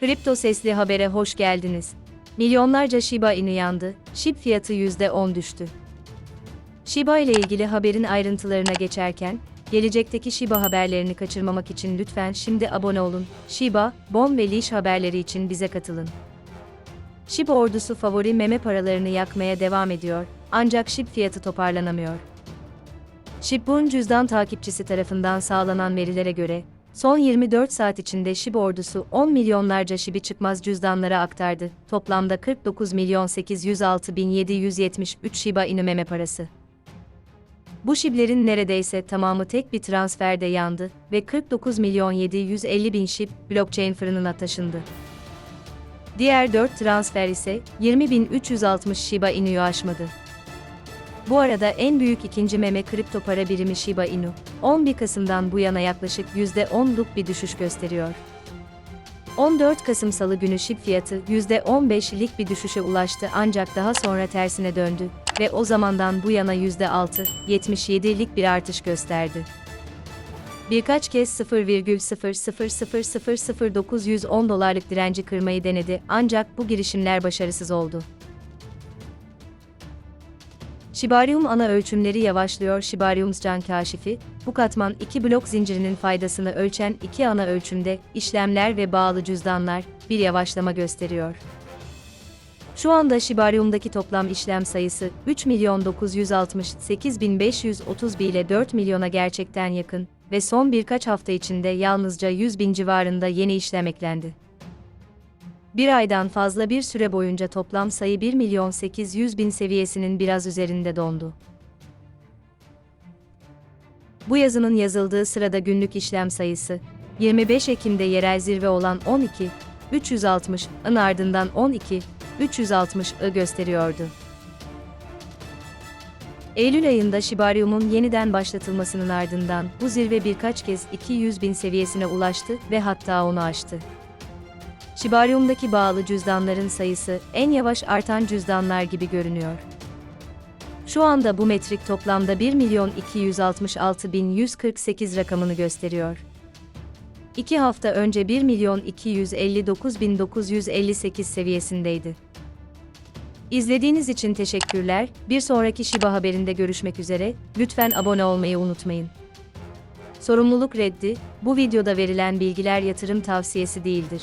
Kripto sesli habere hoş geldiniz. Milyonlarca Shiba Inu yandı, SHIB fiyatı %10 düştü. Shiba ile ilgili haberin ayrıntılarına geçerken, gelecekteki Shiba haberlerini kaçırmamak için lütfen şimdi abone olun. Shiba, Bon ve Leash haberleri için bize katılın. Shiba ordusu favori meme paralarını yakmaya devam ediyor, ancak SHIB fiyatı toparlanamıyor. Shibun cüzdan takipçisi tarafından sağlanan verilere göre, son 24 saat içinde SHIB ordusu 10 milyonlarca SHIB'i çıkmaz cüzdanlara aktardı. Toplamda 49 milyon 806 bin 773 Shiba Inu meme parası. Bu SHIB'lerin neredeyse tamamı tek bir transferde yandı ve 49 milyon 750 bin SHIB blockchain fırınına taşındı. Diğer 4 transfer ise 20.360 Shiba Inu'yu aşmadı. Bu arada en büyük ikinci meme kripto para birimi Shiba Inu, 11 Kasım'dan bu yana yaklaşık %10'luk bir düşüş gösteriyor. 14 Kasım Salı günü SHIB fiyatı %15'lik bir düşüşe ulaştı ancak daha sonra tersine döndü ve o zamandan bu yana %6,77'lik bir artış gösterdi. Birkaç kez 0,0000910 dolarlık direnci kırmayı denedi ancak bu girişimler başarısız oldu. Shibarium ana ölçümleri yavaşlıyor Shibarium can kaşifi, bu katman iki blok zincirinin faydasını ölçen iki ana ölçümde, işlemler ve bağlı cüzdanlar, bir yavaşlama gösteriyor. Şu anda Shibarium'daki toplam işlem sayısı 3 milyon 968 bin 530 ile 4 milyona gerçekten yakın ve son birkaç hafta içinde yalnızca 100 bin civarında yeni işlem eklendi. Bir aydan fazla bir süre boyunca toplam sayı 1 milyon 800 bin seviyesinin biraz üzerinde dondu. Bu yazının yazıldığı sırada günlük işlem sayısı, 25 Ekim'de yerel zirve olan 12, 360'ın ardından 12, 360'ı gösteriyordu. Eylül ayında Shibarium'un yeniden başlatılmasının ardından bu zirve birkaç kez 200 bin seviyesine ulaştı ve hatta onu aştı. Shibarium'daki bağlı cüzdanların sayısı en yavaş artan cüzdanlar gibi görünüyor. Şu anda bu metrik toplamda 1 milyon 266 bin 148 rakamını gösteriyor. 2 hafta önce 1 milyon 259 bin 958 seviyesindeydi. İzlediğiniz için teşekkürler. Bir sonraki Shiba haberinde görüşmek üzere. Lütfen abone olmayı unutmayın. Sorumluluk reddi, bu videoda verilen bilgiler yatırım tavsiyesi değildir.